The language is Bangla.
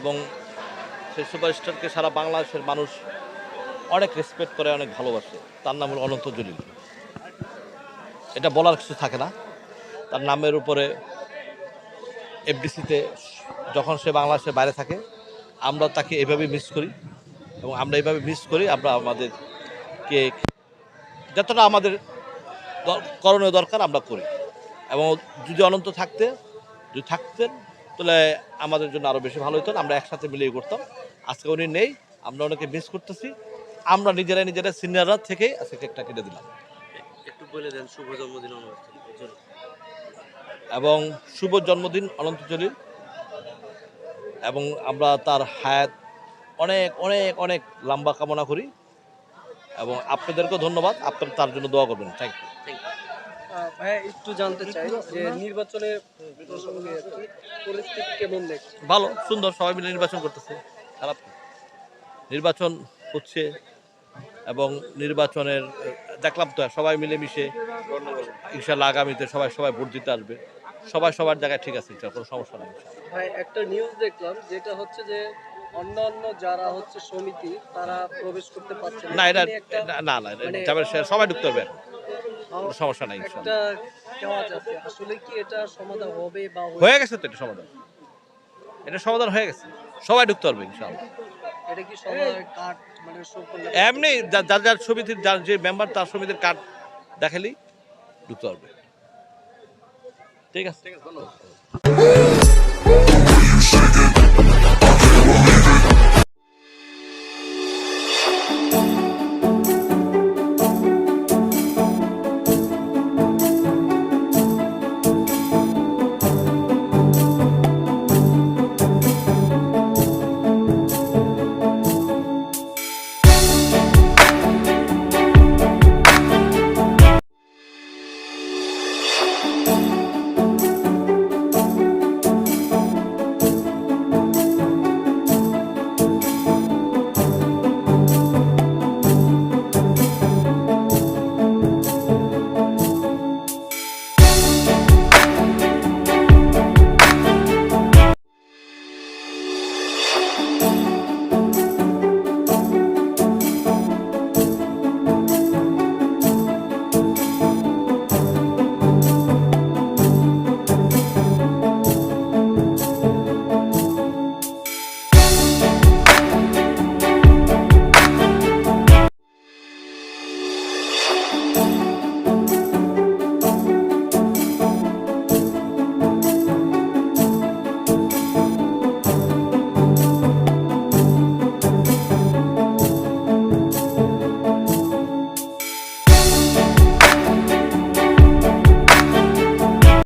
এবং সেই সুপারস্টারকে সারা বাংলাদেশের মানুষ অনেক রেসপেক্ট করে, অনেক ভালোবাসে। তার নাম হল অনন্ত জলিল। এটা বলার কিছু থাকে না। তার নামের উপরে এফডিসিতে যখন সে বাংলাদেশের বাইরে থাকে, আমরা তাকে এভাবে মিস করি এবং আমরা এইভাবে মিস করি, আমরা আমাদেরকে যতটা আমাদের করণীয় দরকার আমরা করি। এবং যদি অনন্ত থাকতে, যদি থাকতেন তাহলে আমাদের জন্য আরও বেশি ভালো হতো আমরা একসাথে মিলিয়ে করতাম। আজকে উনি নেই আমরা ওনাকে মিস করতেছি। আমরা নিজেরাই নিজেরা সিনিয়ররা থেকে আজকে কেকটা কেটে দিলাম। একটু বলে দেন শুভ জন্মদিন এবং শুভ জন্মদিন অনন্ত জলিল। এবং আমরা তার হায়াত অনেক অনেক অনেক লম্বা কামনা করি। এবং আপনাদেরকেও ধন্যবাদ আপনারা তার জন্য দোয়া করবেন। থ্যাংক ইউ ভাইয়া একটু জানতে চাই যে নির্বাচনের প্রসঙ্গে আর কি পরিস্থিতি কেমন দেখছে ভালো সুন্দর সবাই মিলে নির্বাচন করতেছে। খারাপ নির্বাচন হচ্ছে এবং নির্বাচনের দেখলাম তো সবাই মিলে মিশে ইনশাল্লাহ আগামীতে সবাই সবাই ভোট দিতে আসবে। সবাই সবার জায়গায় ঠিক আছে কোনো সমস্যা নেই ভাই একটা নিউজ দেখলাম যেটা হচ্ছে যে অন্যান্য যারা হচ্ছে সমিতি তারা প্রবেশ করতে পারছে না। এটা না না মানে- সবাই ঢুকতে। কোনো সমস্যা নাই আসলে কি এটা সমাধান হবে বা হয়ে- হয়ে গেছে তো এটা সমাধান। এটা সমাধান হয়ে গেছে। সবাই ঢুকতে পারবে এটা কি সবাই কার্ড মানে এমনি যার যার সমিতির যার যে মেম্বার তার সমিতির কার্ড দেখালেই ঢুকতে পারবে। ঠিক আছে? ঠিক আছে ধন্যবাদ।